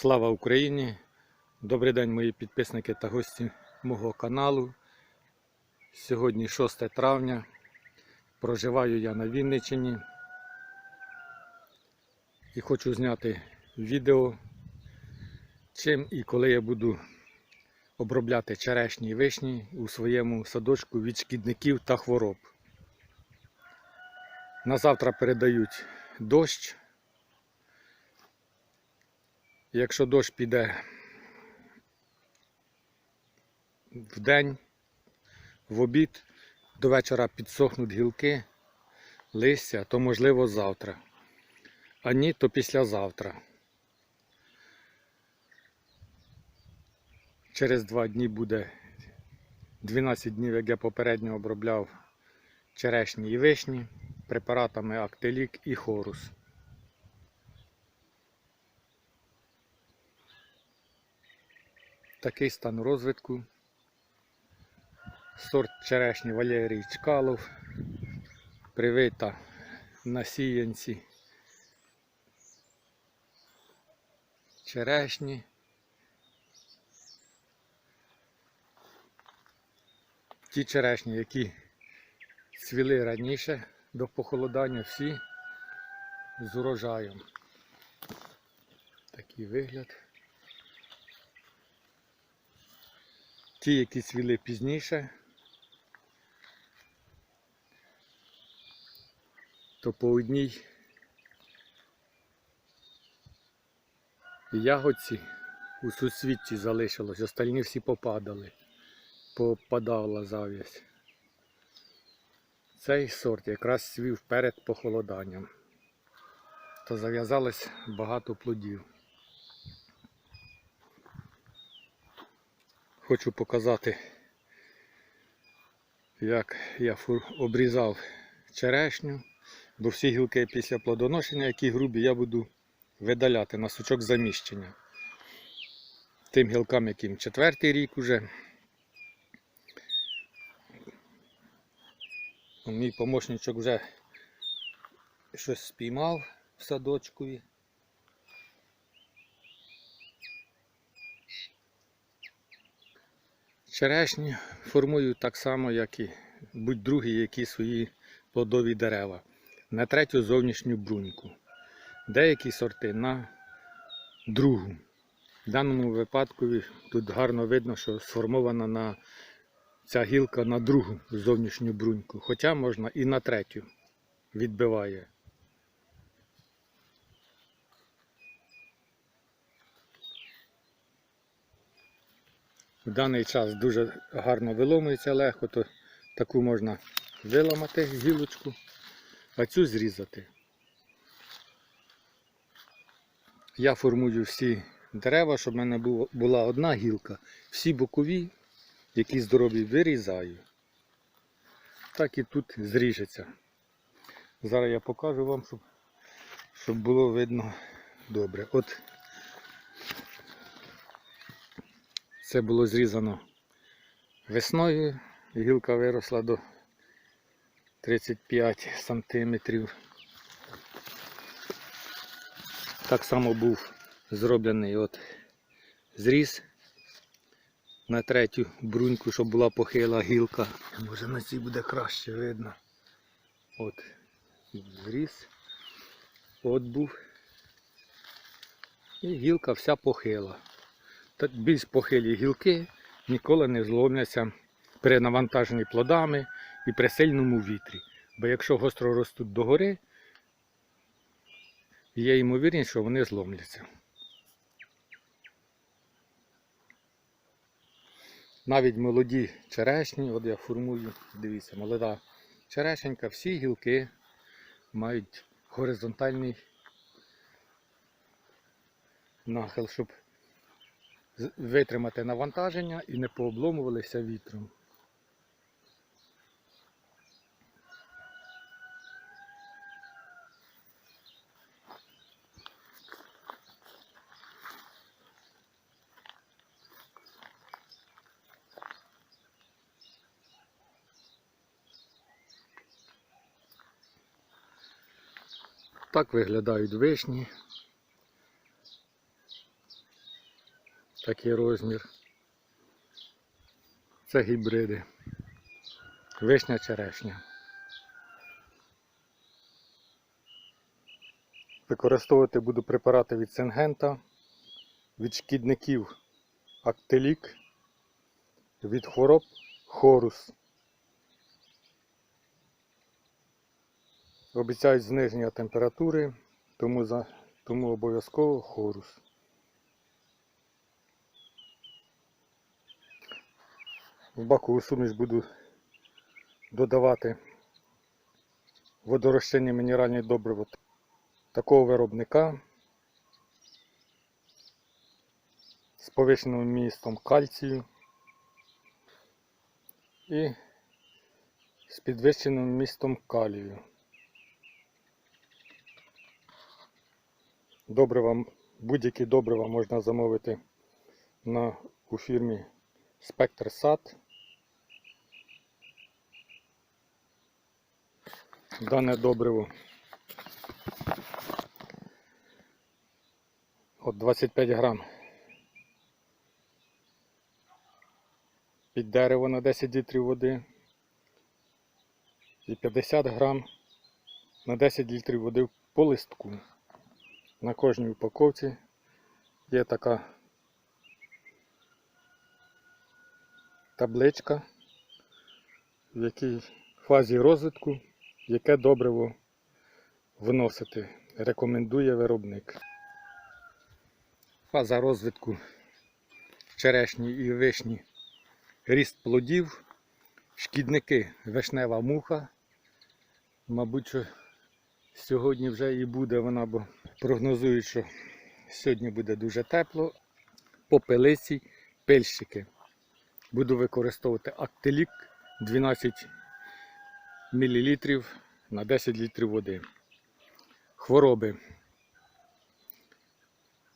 Слава Україні! Добрий день, мої підписники та гості мого каналу. Сьогодні 6 травня. Проживаю я на Вінниччині і хочу зняти відео, чим і коли я буду обробляти черешні і вишні у своєму садочку від шкідників та хвороб. На завтра передають дощ. Якщо дощ піде в день, в обід, до вечора підсохнуть гілки, листя, то можливо завтра. А ні, то післязавтра. Через два дні буде 12 днів, як я попередньо обробляв черешні і вишні препаратами Актелік і Хорус. Такий стан розвитку. Сорт черешні Валерій Чкалов. Привита на сіянці. Черешні. Ті черешні, які цвіли раніше до похолодання, всі з урожаєм. Такий вигляд. Ті, які цвіли пізніше, то по одній ягодці у сусвітті залишилось, остальні всі попадали, попадала зав'язь. Цей сорт якраз цвів перед похолоданням, то зав'язалось багато плодів. Хочу показати, як я обрізав черешню, бо всі гілки після плодоношення, які грубі, я буду видаляти на сучок заміщення. Тим гілкам, яким четвертий рік уже. Мій помощничок вже щось спіймав в садочкові. Черешні формую так само, як і будь-другі, які свої плодові дерева. На третю зовнішню бруньку. Деякі сорти на другу. В даному випадку тут гарно видно, що сформована на ця гілка на другу зовнішню бруньку. Хоча можна і на третю відбиває. В даний час дуже гарно виломується легко, то таку можна виламати гілочку, а цю зрізати. Я формую всі дерева, щоб в мене була одна гілка. Всі бокові, які здорові, вирізаю. Так і тут зріжеться. Зараз я покажу вам, щоб, було видно добре. От Це було зрізано весною. Гілка виросла до 35 сантиметрів. Так само був зроблений от зріз на третю бруньку, щоб була похила гілка. Може на цій буде краще видно. От зріз. От був. І гілка вся похила. Та більш похилі гілки ніколи не зломляться при навантаженні плодами і при сильному вітрі. Бо якщо гостро ростуть догори, є ймовірність, що вони зломляться. Навіть молоді черешні, от я формую, дивіться, молода черешенька, всі гілки мають горизонтальний нахил, щоб витримати навантаження і не пообломувалися вітром. Так виглядають вишні. Такий розмір. Це гібриди. Вишня черешня. Використовувати буду препарати від Сингента, від шкідників Актелік, від хвороб Хорус. Обіцяють зниження температури, тому, тому обов'язково хорус. В бакову суміш буду додавати водорозчинні мінеральні добрива такого виробника з повищеним містом кальцію і з підвищеним містом калію. Добрива, будь-які добрива можна замовити на, у фірмі Спектр Сад. Дане добриво. От 25 грам. Під дерево на 10 літрів води. І 50 грам на 10 літрів води по листку. На кожній упаковці є така табличка, в якій фазі розвитку, яке добриво вносити. Рекомендує виробник. Фаза розвитку черешні і вишні. Ріст плодів, шкідники, вишнева муха. Мабуть, що сьогодні вже і буде вона, бо прогнозують, що сьогодні буде дуже тепло. Попелиці, пильщики. Буду використовувати актилік 12 мл на 10 літрів води. Хвороби.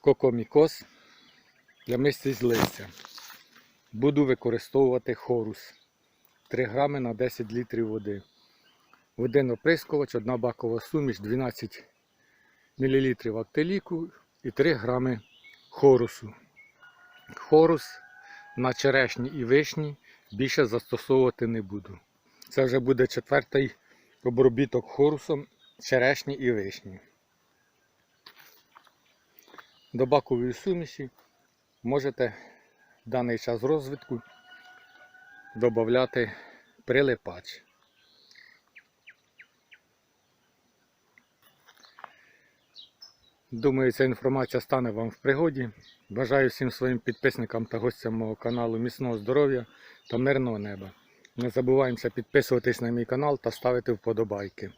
Кокомікоз для мисці з листя. Буду використовувати хорус 3 грами на 10 літрів води. Один оприскувач, одна бакова суміш, 12 мл актиліку і 3 грами хорусу. Хорус на черешні і вишні більше застосовувати не буду. Це вже буде четвертий обробіток хорусом черешні і вишні. До бакової суміші можете в даний час розвитку додати прилипач. Думаю, ця інформація стане вам в пригоді. Бажаю всім своїм підписникам та гостям мого каналу міцного здоров'я та мирного неба. Не забуваємося підписуватись на мій канал та ставити вподобайки.